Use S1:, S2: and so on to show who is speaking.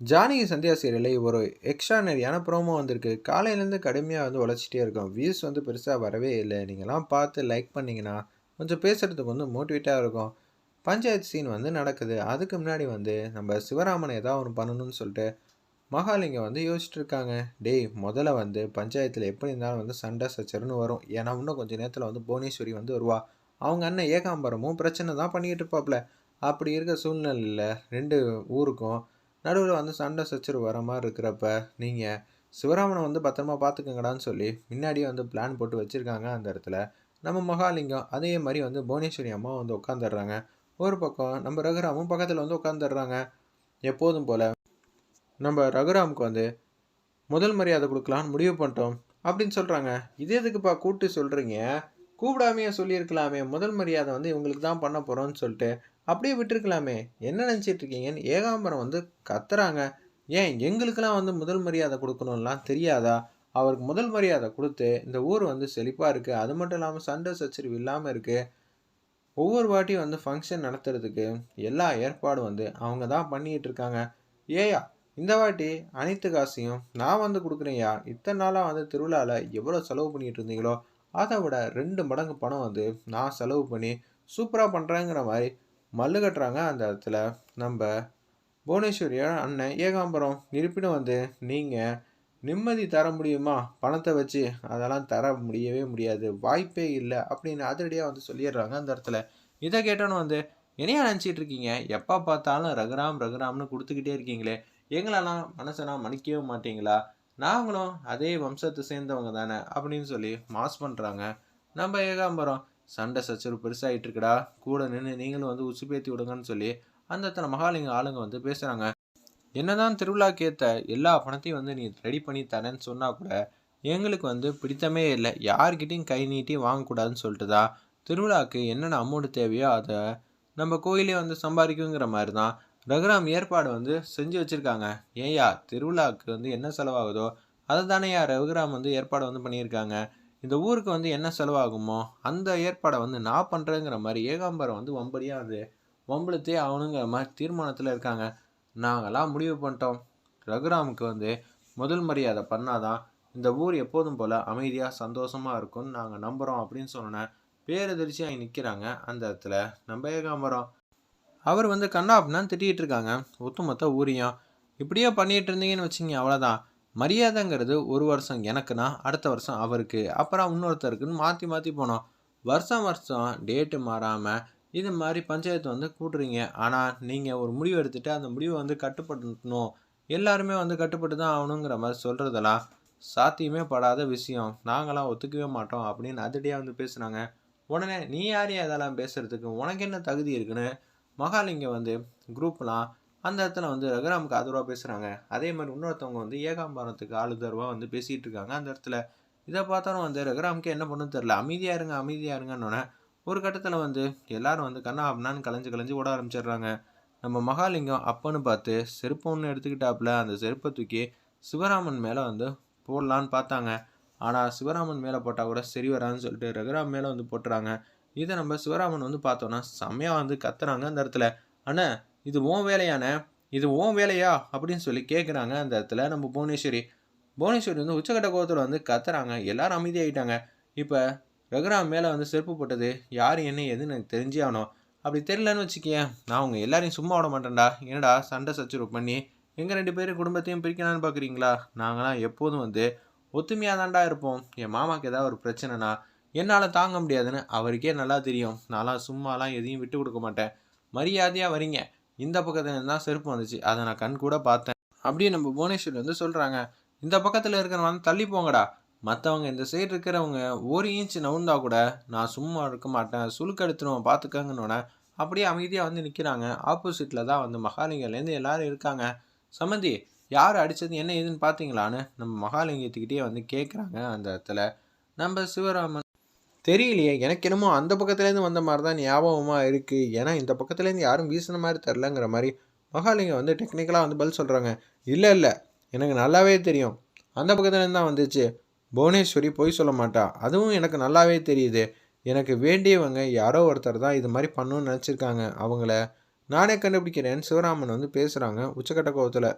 S1: ஜானகி சந்தியா சீரியலில் ஒரு எக்ஸ்ட்ரானரியான ப்ரோமோ வந்திருக்கு. காலையிலேருந்து கடுமையாக வந்து உழைச்சிட்டே இருக்கும். வியூஸ் வந்து பெருசாக வரவே இல்லை. நீங்களாம் பார்த்து லைக் பண்ணிங்கன்னா கொஞ்சம் பேசுகிறதுக்கு வந்து மோட்டிவேட்டாக இருக்கும். பஞ்சாயத்து சீன் வந்து நடக்குது. அதுக்கு முன்னாடி வந்து நம்ம சிவராமனை ஏதாவது ஒன்று பண்ணணும்னு சொல்லிட்டு மகாலிங்கம் வந்து யோசிச்சுட்டு இருக்காங்க. டேய் முதல்ல வந்து பஞ்சாயத்தில் எப்படி இருந்தாலும் வந்து சண்டை சச்சரன்னு வரும். ஏன்னா இன்னும் கொஞ்சம் நேரத்தில் வந்து புவனேஸ்வரி வந்து வருவா. அவங்க அண்ணன் ஏகாம்பரமும் பிரச்சனை தான் பண்ணிக்கிட்டு இருப்பாப்புல அப்படி இருக்க சூழ்நிலையில் ரெண்டு ஊருக்கும் நடுவில் வந்து சண்டை சச்சரவு வர மாதிரி இருக்கிறப்ப நீங்கள் சிவராமனை வந்து பத்திரமா பார்த்துக்கங்கடான்னு சொல்லி முன்னாடியே வந்து பிளான் போட்டு வச்சுருக்காங்க அந்த இடத்துல. நம்ம மகாலிங்கம் அதே மாதிரி வந்து புவனேஸ்வரி அம்மா வந்து உட்காந்துடுறாங்க ஒரு பக்கம் நம்ம ரகுராமும் பக்கத்தில் வந்து உட்காந்துடுறாங்க எப்போதும் போல் நம்ம ரகுராமுக்கு வந்து முதல் மரியாதை கொடுக்கலான்னு முடிவு பண்ணிட்டோம் அப்படின்னு சொல்கிறாங்க இது எதுக்குப்பா கூப்பிட்டு சொல்கிறீங்க கூப்பிடாமையே சொல்லியிருக்கலாமே. முதல் மரியாதை வந்து இவங்களுக்கு தான் பண்ண போகிறோன்னு சொல்லிட்டு அப்படியே விட்டுருக்கலாமே. என்ன நினச்சிட்டு இருக்கீங்கன்னு ஏகாம்பரம் வந்து கத்துறாங்க. ஏன் எங்களுக்கெல்லாம் வந்து முதல் மரியாதை கொடுக்கணும்லாம் தெரியாதா? அவருக்கு முதல் மரியாதை கொடுத்து இந்த ஊர் வந்து செழிப்பாக இருக்குது அது மட்டும் இல்லாமல் சண்டை சச்சரிவு இல்லாமல் இருக்குது ஒவ்வொரு வாட்டியும் வந்து ஃபங்க்ஷன் நடத்துறதுக்கு எல்லா ஏற்பாடும் வந்து அவங்க தான் பண்ணிகிட்டு இருக்காங்க. ஏயா இந்த வாட்டி அனைத்து காசையும் நான் வந்து கொடுக்குறேன்யா இத்தனை நாளாக வந்து திருவிழாவில் எவ்வளோ செலவு பண்ணிகிட்டு இருந்தீங்களோ? அதை விட ரெண்டு மடங்கு பணம் வந்து நான் செலவு பண்ணி சூப்பராக பண்ணுறேங்கிற மாதிரி மல்லு கட்டுறாங்க. அந்த இடத்துல நம்ம புவனேஸ்வரியா அண்ணன் ஏகாம்பரம் இருப்பினும் வந்து நீங்கள் நிம்மதி தர முடியுமா? பணத்தை வச்சு அதெல்லாம் தர முடியவே முடியாது. வாய்ப்பே இல்லை அப்படின்னு அதிரடியாக வந்து சொல்லிடுறாங்க அந்த இடத்துல. இதை கேட்டோன்னு வந்து என்னையா நினச்சிட்டு இருக்கீங்க? எப்போ பார்த்தாலும் ரகுராம் ரகுராம்னு கொடுத்துக்கிட்டே இருக்கீங்களே. எங்களெல்லாம் மனசெல்லாம் மன்னிக்கவே மாட்டீங்களா? நாங்களும் அதே வம்சத்தை சேர்ந்தவங்க தானே அப்படின்னு சொல்லி மாஸ் பண்ணுறாங்க நம்ம ஏகாம்பரம் சண்டை சச்சரவு பெருசாகிட்டு இருக்குடா கூட நின்று நீங்களும் வந்து உசுப்பேத்தி விடுங்கன்னு சொல்லி அந்த அத்தனை மகாலிங்க ஆளுங்க வந்து பேசுகிறாங்க என்னதான் திருவிழாக்கு ஏற்ற எல்லா பணத்தையும் வந்து நீ ரெடி பண்ணி தரேன்னு சொன்னால் கூட எங்களுக்கு வந்து பிடித்தமே இல்லை. யார்கிட்டையும் கை நீட்டி வாங்கக்கூடாதுன்னு சொல்லிட்டு தான் திருவிழாவுக்கு என்னென்ன அமௌண்ட் தேவையோ அதை நம்ம கோயிலே வந்து சம்பாதிக்குங்கிற மாதிரி தான் ரகுராம் ஏற்பாடு வந்து செஞ்சு வச்சுருக்காங்க. ஏயா திருவிழாவுக்கு வந்து என்ன செலவாகுதோ அதை தானே யார் ரகுராம் வந்து ஏற்பாடு வந்து பண்ணியிருக்காங்க. இந்த ஊருக்கு வந்து என்ன செலவாகுமோ அந்த ஏற்பாடை வந்து நான் பண்ணுறேங்கிற மாதிரி ஏகாம்பரம் வந்து வம்படியாக வந்து வம்பளத்தே ஆகணுங்கிற மாதிரி தீர்மானத்தில் இருக்காங்க. நாங்களாம் முடிவு பண்ணிட்டோம். ரகுராமுக்கு வந்து முதல் மரியாதை பண்ணாதான் இந்த ஊர் எப்போதும் போல் அமைதியாக சந்தோஷமாக இருக்கும்னு நாங்கள் நம்புகிறோம் அப்படின்னு சொன்னேன் பேரதிர்ச்சியாக நிற்கிறாங்க அந்த இடத்துல நம்ம ஏகாம்பரம். அவர் வந்து கண்ணா அப்படின்னா திட்டிகிட்டு இருக்காங்க. ஒத்துமொத்த ஊரியம். இப்படியே பண்ணிகிட்டு இருந்தீங்கன்னு வச்சுங்க அவ்வளோதான் மரியாதைங்கிறது ஒரு வருஷம் எனக்குன்னா அடுத்த வருஷம் அவருக்கு. அப்புறம் இன்னொருத்தருக்குன்னு மாற்றி மாற்றி போனோம். வருஷம் வருஷம் டேட்டு மாறாமல் இது மாதிரி பஞ்சாயத்து வந்து கூட்டுறீங்க. ஆனால் நீங்கள் ஒரு முடிவு எடுத்துகிட்டு அந்த முடிவை வந்து கட்டுப்படணும் எல்லாருமே வந்து கட்டுப்பட்டு தான் ஆகணுங்கிற மாதிரி சொல்கிறதெல்லாம் சாத்தியமே படாத விஷயம். நாங்களாம் ஒத்துக்கவே மாட்டோம் அப்படின்னு அதிரடியாக வந்து பேசுனாங்க. உடனே நீ யாரையும் அதெல்லாம் பேசுகிறதுக்கு உனக்கு என்ன தகுதி இருக்குன்னு? மகாலிங்கம் வந்து குரூப்லாம் அந்த இடத்துல வந்து ரகுராமுக்கு ஆதரவாக பேசுகிறாங்க அதே மாதிரி இன்னொருத்தவங்க வந்து ஏகாம்பரத்துக்கு ஆளுதரவாக வந்து பேசிகிட்டு இருக்காங்க. அந்த இடத்துல இதை பார்த்தாலும் வந்து ரகுராமுக்கு என்ன பண்ணுன்னு தெரில அமைதியாக இருங்க அமைதியாக இருங்கன்னொன்னே ஒரு கட்டத்தில் வந்து எல்லாரும் வந்து கண்ணா அப்படின்னான்னு கலைஞ்சு கலைஞ்சு ஓட ஆரம்பிச்சிடுறாங்க. நம்ம மகாலிங்கம் அப்பன்னு பார்த்து செருப்பு ஒன்று எடுத்துக்கிட்டாப்புல. அந்த செருப்பை தூக்கி சிவராமன் மேலே வந்து போடலான்னு பார்த்தாங்க. ஆனால் சிவராமன் மேலே போட்டால் கூட சரி வரான்னு சொல்லிட்டு ரகுராம் மேலே வந்து போட்டுறாங்க. இதை நம்ம சிவராமன் வந்து பார்த்தோன்னா செம்மையாக வந்து கத்துறாங்க அந்த இடத்துல. அண்ணா இது ஓன் வேலையானே? இது ஓன் வேலையா? அப்படின்னு சொல்லி கேட்குறாங்க அந்த இடத்துல நம்ம புவனேஸ்வரி. புவனேஸ்வரி வந்து உச்சக்கட்ட கோபத்தில் வந்து கத்துறாங்க. எல்லாரும் அமைதியாகிட்டாங்க இப்போ ரகுராம் மேலே வந்து செருப்பு போட்டது யார் என்ன எதுன்னு எனக்கு தெரிஞ்சே ஆகணும். அப்படி தெரியலன்னு வச்சுக்கேன் நான் உங்கள் எல்லாரையும் சும்மா விட மாட்டேன்டா. என்னடா சண்டை சச்சுரவு பண்ணி எங்கள் ரெண்டு பேரும் குடும்பத்தையும் பிரிக்கலான்னு பார்க்குறீங்களா நாங்களாம் எப்போதும் வந்து ஒத்துமையாக தாண்டா இருப்போம். என் மாமாவுக்கு ஏதாவது ஒரு பிரச்சனைனா என்னால் தாங்க முடியாதுன்னு அவருக்கே நல்லா தெரியும். நான்லாம் சும்மாலாம் எதையும் விட்டு கொடுக்க மாட்டேன். மரியாதையாக வரீங்க. இந்த பக்கத்துலேருந்து தான் செருப்பு வந்துச்சு. அதை நான் கண் கூட பார்த்தேன். அப்படியே நம்ம புவனேஸ்வர் வந்து சொல்கிறாங்க இந்த பக்கத்தில் இருக்கிறவங்க தள்ளி போங்கடா. மற்றவங்க இந்த சைடு இருக்கிறவங்க ஒரு இன்ச் நவுந்தா கூட நான் சும்மா இருக்க மாட்டேன் சுழுக்கெடுத்துருவோம் பார்த்துக்கங்கன்னொன்னே அப்படியே அமைதியாக வந்து நிற்கிறாங்க ஆப்போசிட்டில் தான் வந்து மகாலிங்கலேருந்து எல்லாரும் இருக்காங்க. சமந்தி யார் அடித்தது என்ன ஏதுன்னு பார்த்தீங்களான்னு நம்ம மகாலிங்கத்துக்கிட்டே வந்து கேட்குறாங்க அந்த இடத்துல. நம்ம சிவராமன் தெரியலையே. எனக்கு என்னமோ அந்த பக்கத்துலேருந்து வந்த மாதிரி தான் ஞாபகமாக இருக்குது ஏன்னா இந்த பக்கத்துலேருந்து யாரும் வீசின மாதிரி தெரிலங்கிற மாதிரி மகாலிங்கம் வந்து டெக்னிக்கலாக வந்து பதில் சொல்கிறாங்க இல்லை இல்லை. எனக்கு நல்லாவே தெரியும். அந்த பக்கத்துலேருந்து தான் வந்துச்சு. புவனேஸ்வரி பொய் சொல்ல மாட்டா. அதுவும் எனக்கு நல்லாவே தெரியுது. எனக்கு வேண்டியவங்க யாரோ ஒருத்தர் தான் இது மாதிரி பண்ணணும்னு நினச்சிருக்காங்க. அவங்கள நானே கண்டுபிடிக்கிறேன்னு சிவராமன் வந்து பேசுகிறாங்க உச்சக்கட்ட கோபத்தில்